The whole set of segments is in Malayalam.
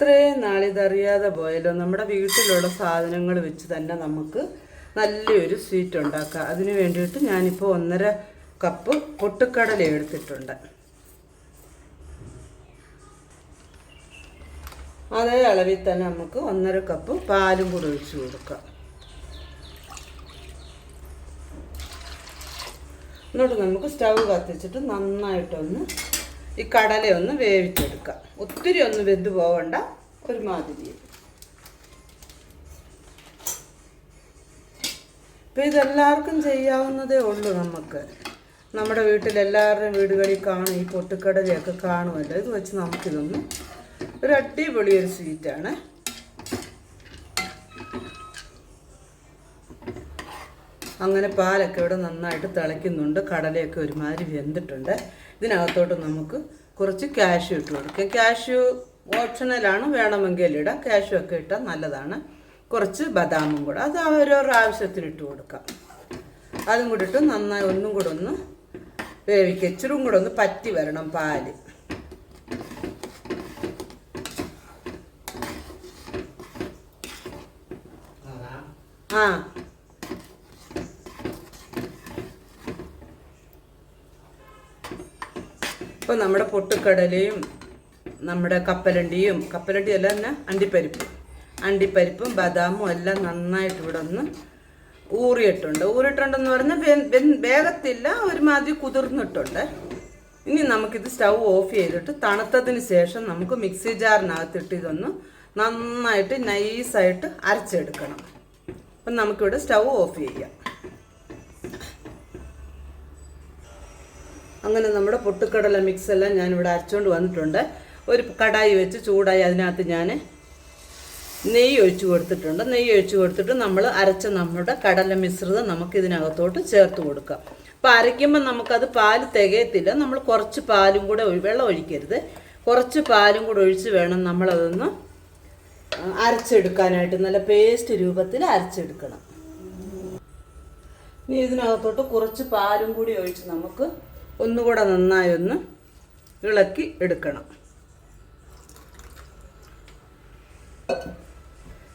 ഇത്രയും നാളിതറിയാതെ പോയല്ലോ നമ്മുടെ വീട്ടിലുള്ള സാധനങ്ങൾ വെച്ച് തന്നെ നമുക്ക് നല്ലൊരു സ്വീറ്റ് ഉണ്ടാക്കാം. അതിന് വേണ്ടിയിട്ട് ഞാനിപ്പോൾ ഒന്നര കപ്പ് പൊട്ടുക്കടല എടുത്തിട്ടുണ്ട്. അതേ അളവിൽ തന്നെ നമുക്ക് ഒന്നര കപ്പ് പാലും കൂടെ ഒഴിച്ചു കൊടുക്കാം. എന്നിട്ട് നമുക്ക് സ്റ്റൗ കത്തിച്ചിട്ട് നന്നായിട്ടൊന്ന് ഈ കടലയൊന്ന് വേവിച്ചെടുക്കാം. ഒത്തിരി ഒന്ന് വെന്ത് പോവണ്ട. ഒരുമാതിരി. ഇപ്പം ഇതെല്ലാവർക്കും ചെയ്യാവുന്നതേ ഉള്ളൂ നമുക്ക്. നമ്മുടെ വീട്ടിൽ എല്ലാവരുടെയും വീടുകളിൽ കാണും ഈ പൊട്ടിക്കടലയൊക്കെ കാണുമല്ലോ. ഇത് വെച്ച് നമുക്കിതൊന്ന് ഒരു അടിപൊളി ഒരു സ്വീറ്റാണ്. അങ്ങനെ പാലൊക്കെ ഇവിടെ നന്നായിട്ട് തിളയ്ക്കുന്നുണ്ട്. കടലയൊക്കെ ഒരുമാതിരി വെന്തിട്ടുണ്ട്. ഇതിനകത്തോട്ട് നമുക്ക് കുറച്ച് കാഷ്യൂ ഇട്ട് കൊടുക്കാം. കാഷ്യൂ ഓപ്ഷണലാണ് വേണമെങ്കിൽ ഇടാം. കാഷ്യൂ ഒക്കെ ഇട്ടാൽ നല്ലതാണ്. കുറച്ച് ബദാമും കൂടെ. അത് ഓരോരോ ആവശ്യത്തിന് ഇട്ട് കൊടുക്കാം. അതും കൂടി ഇട്ട് നന്നായി ഒന്നും കൂടെ ഒന്ന് വേവിക്കുക ഇച്ചിരും കൂടെ ഒന്ന് പറ്റി വരണം പാൽ. ആ. ഇപ്പോൾ നമ്മുടെ പൊട്ടുക്കടലയും നമ്മുടെ കപ്പലണ്ടിയും കപ്പലണ്ടി എല്ലാം തന്നെ അണ്ടിപ്പരിപ്പ്. അണ്ടിപ്പരിപ്പും ബദാമും എല്ലാം നന്നായിട്ട് ഇവിടെ ഒന്ന് ഊറിയിട്ടുണ്ട്. ഊറിയിട്ടുണ്ടെന്ന് പറഞ്ഞാൽ വേഗത്തില്ല ഒരുമാതിരി കുതിർന്നിട്ടുണ്ട്. ഇനി നമുക്കിത് സ്റ്റൗ ഓഫ് ചെയ്തിട്ട് തണുത്തതിന് ശേഷം നമുക്ക് മിക്സി ജാറിനകത്തിട്ട് ഇതൊന്ന് നന്നായിട്ട് നൈസായിട്ട് അരച്ചെടുക്കണം. അപ്പം നമുക്കിവിടെ സ്റ്റൗ ഓഫ് ചെയ്യാം. അങ്ങനെ നമ്മുടെ പൊട്ടുക്കടല മിക്സ് എല്ലാം ഞാനിവിടെ അരച്ചുകൊണ്ട് വന്നിട്ടുണ്ട്. ഒരു കടായി വെച്ച് ചൂടായി അതിനകത്ത് ഞാൻ നെയ്യ് ഒഴിച്ചു കൊടുത്തിട്ടുണ്ട്. നെയ്യ് ഒഴിച്ചു കൊടുത്തിട്ട് നമ്മൾ അരച്ച നമ്മുടെ കടല മിശ്രിതം നമുക്ക് ഇതിനകത്തോട്ട് ചേർത്ത് കൊടുക്കാം. അപ്പോൾ അരയ്ക്കുമ്പോൾ നമുക്കത് പാൽ തികയത്തില്ല. നമ്മൾ കുറച്ച് പാലും കൂടെ വെള്ളം ഒഴിക്കരുത്. കുറച്ച് പാലും കൂടെ ഒഴിച്ച് വേണം നമ്മളതൊന്ന് അരച്ചെടുക്കാനായിട്ട്. നല്ല പേസ്റ്റ് രൂപത്തിൽ അരച്ചെടുക്കണം. ഇനി ഇതിനകത്തോട്ട് കുറച്ച് പാലും കൂടി ഒഴിച്ച് നമുക്ക് ഒന്നുകൂടെ നന്നായി ഒന്ന് ഇളക്കി എടുക്കണം.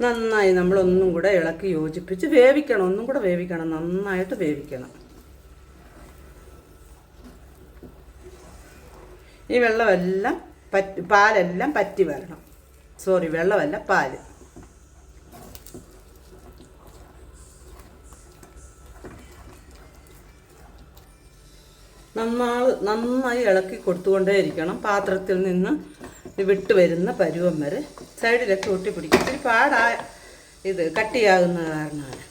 നന്നായി നമ്മൾ ഒന്നും കൂടെ ഇളക്കി യോജിപ്പിച്ച് വേവിക്കണം. ഒന്നും കൂടെ വേവിക്കണം. നന്നായിട്ട് വേവിക്കണം. ഈ വെള്ളമെല്ലാം പറ്റി പാലെല്ലാം പറ്റി വരണം. സോറി വെള്ളമല്ല പാൽ. നന്നാൾ നന്നായി ഇളക്കി കൊടുത്തുകൊണ്ടേയിരിക്കണം പാത്രത്തിൽ നിന്ന് വിട്ട് വരുന്ന പരുവം വരെ. സൈഡിലൊക്കെ ഒട്ടി പിടിക്കും ഇത്തിരി പാടാ ഇത് കട്ടിയാകുന്ന കാരണമാണ്.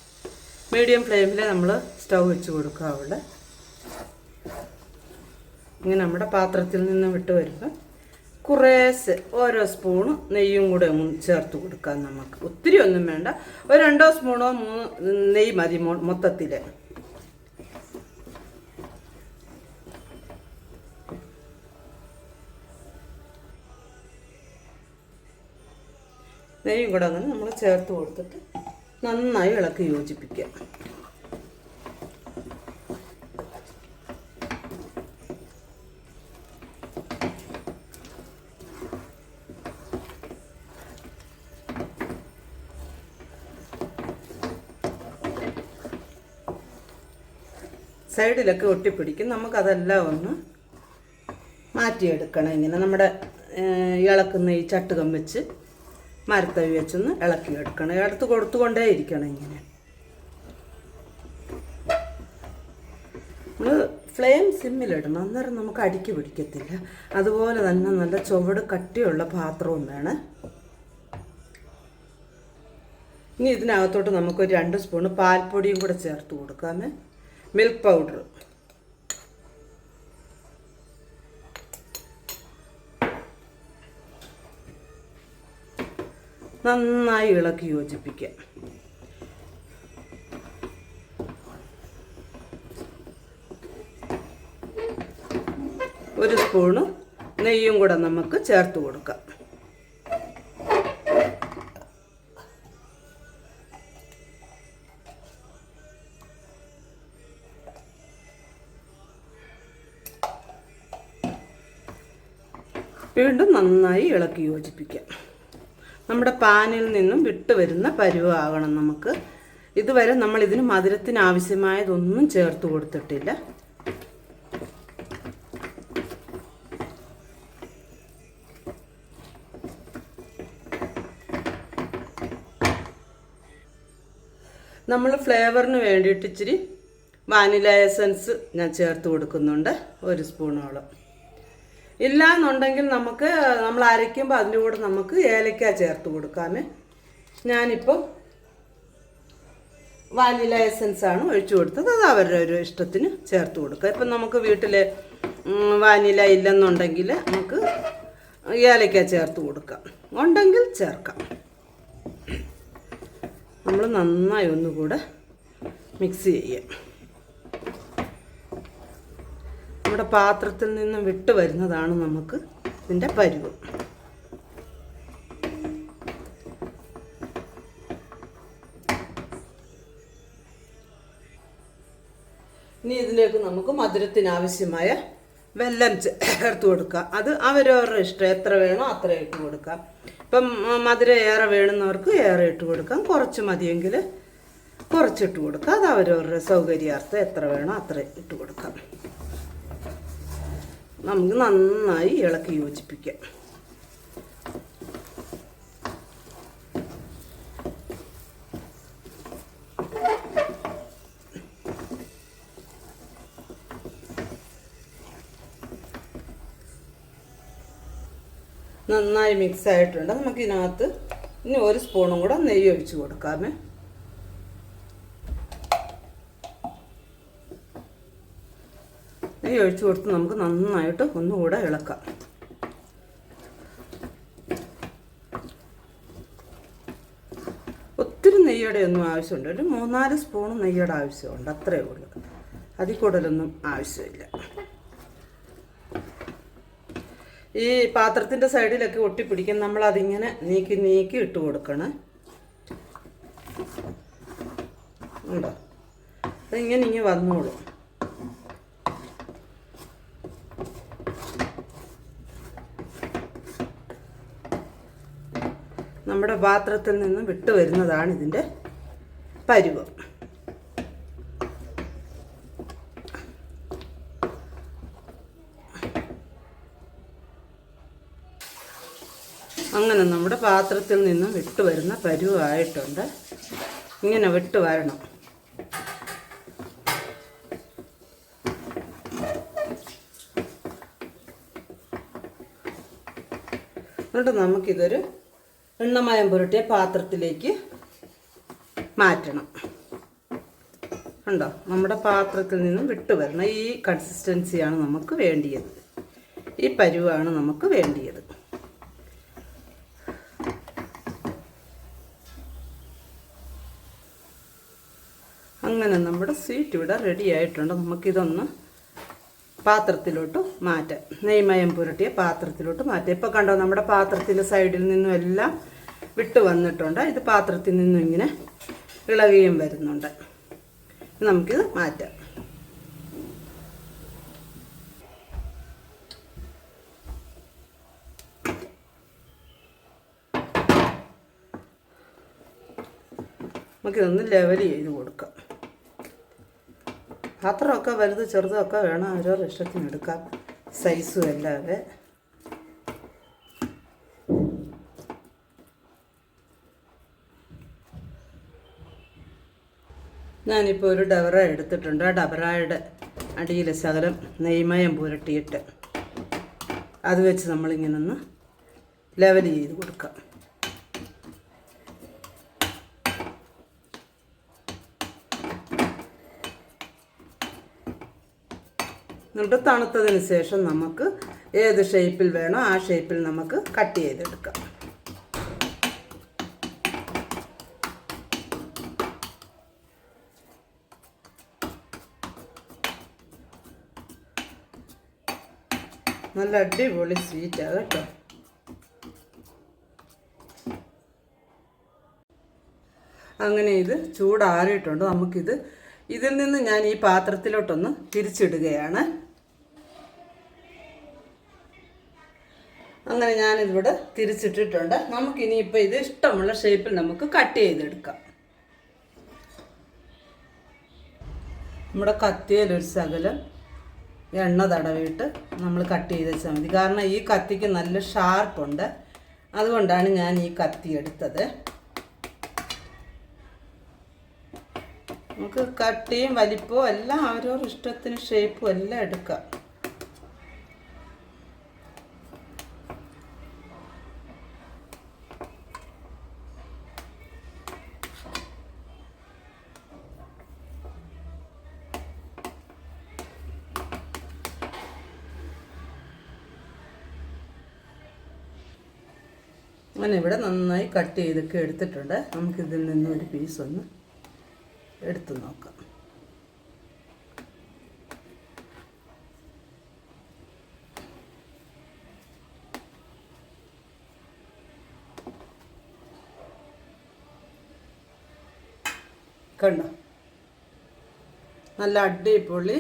മീഡിയം ഫ്ലെയിമിൽ നമ്മൾ സ്റ്റൗ വെച്ച് കൊടുക്കുക അവിടെ. ഇങ്ങനെ നമ്മുടെ പാത്രത്തിൽ നിന്ന് വിട്ട് വരുമ്പോൾ കുറേശ്ശെ ഓരോ സ്പൂണ് നെയ്യും കൂടെ ചേർത്ത് കൊടുക്കാം നമുക്ക്. ഒത്തിരി ഒന്നും വേണ്ട. ഒരു രണ്ടോ സ്പൂണോ മൂന്ന് നെയ്യ് മതി മൊത്തത്തിൽ നെയ്യും കൂടെ അങ്ങനെ നമ്മൾ ചേർത്ത് കൊടുത്തിട്ട് നന്നായി ഇളക്കി യോജിപ്പിക്കുക. സൈഡിലൊക്കെ ഒട്ടിപ്പിടിക്കും. നമുക്കതെല്ലാം ഒന്ന് മാറ്റിയെടുക്കണം ഇങ്ങനെ. നമ്മുടെ ഇളക്കുന്ന ഈ ചട്ടുകം വെച്ച് മരത്തവി വെച്ചൊന്ന് ഇളക്കി എടുക്കണം എടുത്ത് കൊടുത്തുകൊണ്ടേ ഇരിക്കണം ഇങ്ങനെ. നമ്മൾ ഫ്ലെയിം സിമ്മിലിടണം അന്നേരം നമുക്ക് അടിക്ക് പിടിക്കത്തില്ല. അതുപോലെ തന്നെ നല്ല ചുവട് കട്ടിയുള്ള പാത്രവും വേണം. ഇനി ഇതിനകത്തോട്ട് നമുക്ക് രണ്ട് സ്പൂണ് പാൽപ്പൊടിയും കൂടെ ചേർത്ത് കൊടുക്കാമേ. മിൽക്ക് പൗഡർ നന്നായി ഇളക്കി യോജിപ്പിക്കുക ഒരു സ്പൂണ് നെയ്യും കൂടെ നമുക്ക് ചേർത്ത് കൊടുക്കാം. വീണ്ടും നന്നായി ഇളക്കി യോജിപ്പിക്കാം. നമ്മുടെ പാനിൽ നിന്നും വിട്ട് വരുന്ന പരുവാകണം നമുക്ക്. ഇതുവരെ നമ്മൾ ഇതിന് മധുരത്തിന് ആവശ്യമായതൊന്നും ചേർത്ത് കൊടുത്തിട്ടില്ല. നമ്മൾ ഫ്ലേവറിന് വേണ്ടിയിട്ട് ഇച്ചിരി വാനില എസൻസ് ഞാൻ ചേർത്ത് കൊടുക്കുന്നുണ്ട്. ഒരു സ്പൂണോളം. ഇല്ല എന്നുണ്ടെങ്കിൽ നമുക്ക് നമ്മൾ അരയ്ക്കുമ്പോൾ അതിന്റെ കൂടെ നമുക്ക് ഏലക്ക ചേർത്ത് കൊടുക്കാമേ. ഞാനിപ്പോൾ വാനില എസൻസ് ആണ് ഒഴിച്ചു കൊടുത്തത്. അത് അവരുടെ ഒരു ഇഷ്ടത്തിന് ചേർത്ത് കൊടുക്കുക. ഇപ്പം നമുക്ക് വീട്ടിൽ വാനില ഇല്ലെന്നുണ്ടെങ്കിൽ നമുക്ക് ഏലക്ക ചേർത്ത് കൊടുക്കാം. ഉണ്ടെങ്കിൽ ചേർക്കാം. നമ്മൾ നന്നായി ഒന്നുകൂടെ മിക്സ് ചെയ്യാം. നമ്മുടെ പാത്രത്തിൽ നിന്നും വിട്ട് വരുന്നതാണ് നമുക്ക് ഇതിന്റെ പരുവ്. ഇനി ഇതിലേക്ക് നമുക്ക് മധുരത്തിനാവശ്യമായ വെല്ലം ചേർത്ത് കൊടുക്കുക അത് അവരവരുടെ ഇഷ്ടം. എത്ര വേണോ അത്ര ഇട്ട് കൊടുക്കാം. ഇപ്പം മധുരം ഏറെ വേണമെന്നവർക്ക് ഏറെ ഇട്ട് കൊടുക്കാം. കുറച്ച് മതിയെങ്കിൽ കുറച്ചിട്ട് കൊടുക്കുക അത് അവരവരുടെ സൗകര്യാർത്ഥം എത്ര വേണോ അത്ര ഇട്ട് കൊടുക്കാം. നമുക്ക് നന്നായി ഇളക്കി യോജിപ്പിക്കാം. നന്നായി മിക്സ് ആയിട്ടുണ്ട്. നമുക്കിതിനകത്ത് ഇനി ഒരു സ്പൂണും കൂടെ നെയ്യ് ഒഴിച്ച് കൊടുക്കാമേ. ഒഴിച്ച് കൊടുത്ത് നമുക്ക് നന്നായിട്ട് ഒന്നുകൂടെ ഇളക്കാം. ഒത്തിരി നെയ്യുടെ ഒന്നും ആവശ്യമുണ്ട് ഒരു മൂന്നാൽ സ്പൂൺ നെയ്യുടെ ആവശ്യമുണ്ട്. അത്രയേ ഉള്ളൂ. അതിൽ കൂടുതലൊന്നും ആവശ്യമില്ല. ഈ പാത്രത്തിന്റെ സൈഡിലൊക്കെ ഒട്ടിപ്പിടിക്കും. നമ്മൾ അതിങ്ങനെ നീക്കി നീക്കി ഇട്ട് കൊടുക്കണം. ഉണ്ടോ? അതിങ്ങനെ ഇങ്ങനെ വന്നോളൂ. നമ്മുടെ പാത്രത്തിൽ നിന്നും വിട്ടു വരുന്നതാണ് ഇതിന്റെ പരുവം. അങ്ങനെ നമ്മുടെ പാത്രത്തിൽ നിന്നും വിട്ടു വരുന്ന പരുവായിട്ടുണ്ട്. ഇങ്ങനെ വിട്ടു വരണം. എന്നിട്ട് നമുക്കിതൊരു എണ്ണമയം പുരട്ടിയ പാത്രത്തിലേക്ക് മാറ്റണം. ഉണ്ടോ നമ്മുടെ പാത്രത്തിൽ നിന്നും വിട്ടുവരണം ഈ കൺസിസ്റ്റൻസിയാണ് നമുക്ക് വേണ്ടിയത്. ഈ പരുവാണ് നമുക്ക് വേണ്ടിയത്. അങ്ങനെ നമ്മുടെ സ്വീറ്റ് ഇവിടെ റെഡി ആയിട്ടുണ്ട്. നമുക്കിതൊന്ന് പാത്രത്തിലോട്ട് മാറ്റാം. നെയ്മയം പുരട്ടിയ പാത്രത്തിലോട്ട് മാറ്റാം. ഇപ്പോൾ കണ്ടോ നമ്മുടെ പാത്രത്തിന്റെ സൈഡിൽ നിന്നും എല്ലാം വിട്ട് വന്നിട്ടുണ്ട്. ഇത് പാത്രത്തിൽ നിന്നും ഇങ്ങനെ ഇളകുകയും വരുന്നുണ്ട്. നമുക്കിത് മാറ്റാം. നമുക്കിതൊന്ന് ലെവൽ ചെയ്ത് കൊടുക്കാം. പാത്രമൊക്കെ വലുത് ചെറുതൊക്കെ വേണം ഓരോ ഇഷ്ടത്തിന് എടുക്കാം സൈസും അല്ലാതെ. ഞാനിപ്പോൾ ഒരു ഡബറ എടുത്തിട്ടുണ്ട്. ആ ഡബറയുടെ അടിയിൽ ശകലം നെയ്മയം പുരട്ടിയിട്ട് അത് വെച്ച് നമ്മളിങ്ങനെ ഒന്ന് ലെവൽ ചെയ്ത് കൊടുക്കാം. എന്നിട്ട് തണുത്തതിന് ശേഷം നമുക്ക് ഏത് ഷേപ്പിൽ വേണോ ആ ഷേപ്പിൽ നമുക്ക് കട്ട് ചെയ്തെടുക്കാം. നല്ല അടിപൊളി സ്വീറ്റാണ് കേട്ടോ. അങ്ങനെ ഇത് ചൂടാറിയിട്ടുണ്ട്. നമുക്കിത് ഇതിൽ നിന്ന് ഞാൻ ഈ പാത്രത്തിലോട്ടൊന്ന് തിരിച്ചിടുകയാണ്. അങ്ങനെ ഞാനിതിവിടെ തിരിച്ചിട്ടിട്ടുണ്ട്. നമുക്കിനി ഇപ്പം ഇത് ഇഷ്ടമുള്ള ഷേപ്പിൽ നമുക്ക് കട്ട് ചെയ്തെടുക്കാം. നമ്മുടെ കത്തിയിലൊരു ശകലം എണ്ണ തടവിയിട്ട് നമ്മൾ കട്ട് ചെയ്ത് വെച്ചാൽ മതി. കാരണം ഈ കത്തിക്ക് നല്ല ഷാർപ്പുണ്ട് അതുകൊണ്ടാണ് ഞാൻ ഈ കത്തി എടുത്തത്. നമുക്ക് കട്ടിയും വലിപ്പവും എല്ലാം ഓരോ ഇഷ്ടത്തിന് ഷേപ്പും എല്ലാം എടുക്കാം. അങ്ങനെ ഇവിടെ നന്നായി കട്ട് ചെയ്തൊക്കെ എടുത്തിട്ടുണ്ട്. നമുക്കിതിൽ നിന്ന് ഒരു പീസ് ഒന്ന് എടുത്തു നോക്കാം. കണ്ടോ? നല്ല അടിപൊളി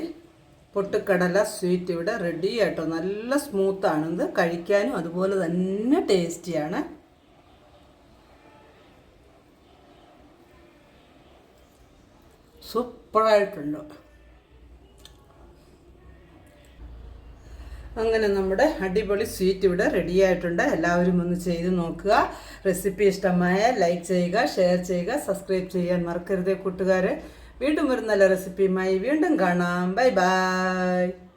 പൊട്ടുക്കടല സ്വീറ്റ് ഇവിടെ റെഡി ആയിട്ടോ നല്ല സ്മൂത്താണ് ഇത് കഴിക്കാനും അതുപോലെ തന്നെ ടേസ്റ്റിയാണ് സൂപ്പറായിട്ടുണ്ട്. അങ്ങനെ നമ്മുടെ അടിപൊളി സ്വീറ്റ് ഇവിടെ റെഡി ആയിട്ടുണ്ട്. എല്ലാവരും ഒന്ന് ചെയ്ത് നോക്കുക. റെസിപ്പി ഇഷ്ടമായ ലൈക്ക് ചെയ്യുക ഷെയർ ചെയ്യുക സബ്സ്ക്രൈബ് ചെയ്യാൻ മറക്കരുത് കൂട്ടുകാരെ. വീണ്ടും ഒരു നല്ല റെസിപ്പിയുമായി വീണ്ടും കാണാം. Bye bye